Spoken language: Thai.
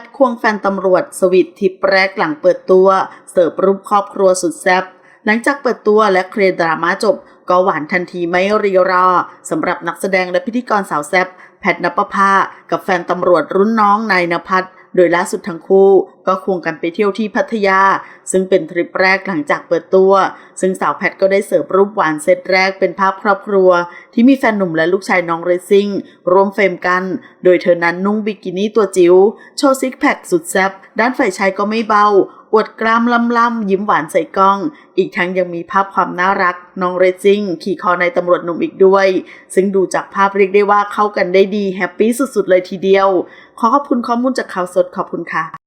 ทควงแฟนตำรวจสวิตทิปแรกหลังเปิดตัว เสิร์ฟรูปครอบครัวสุดแซ่บหลังจากเปิดตัวและเคลียร์ดราม่าจบ ก็หวานทันทีไม่รีรอสำหรับนักแสดงและพิธีกรสาวแซ่บแพทนปภากับแฟนตำรวจรุ่นน้องนายนภัทร โดยล่าสุดทั้งคู่ก็ควงกันไปเที่ยวที่พัทยา ซึ่งเป็นทริปแรกหลังจากเปิดตัว ซึ่งสาวแพทก็ได้เสิร์ฟรูปหวานเซตแรกเป็นภาพครอบครัว ที่มีแฟนหนุ่มและลูกชายน้องเรซิ่งร่วมเฟรมกัน โดยเธอนั้นนุ่งบิกินี่ตัวจิ๋วโชว์ซิกแพคสุดแซ่บด้านฝ่ายชายก็ไม่เบา อวดกล้ามล่ำๆยิ้มหวานใส่กล้อง อีกทั้งยังมีภาพความน่ารัก น้องเรซิ่งขี่คอในตำรวจหนุ่มอีกด้วย ซึ่งดูจากภาพเรียกได้ว่าเข้ากันได้ดีแฮปปี้สุดๆเลยทีเดียว ขอขอบคุณข้อมูลจากข่าวสดขอบคุณค่ะ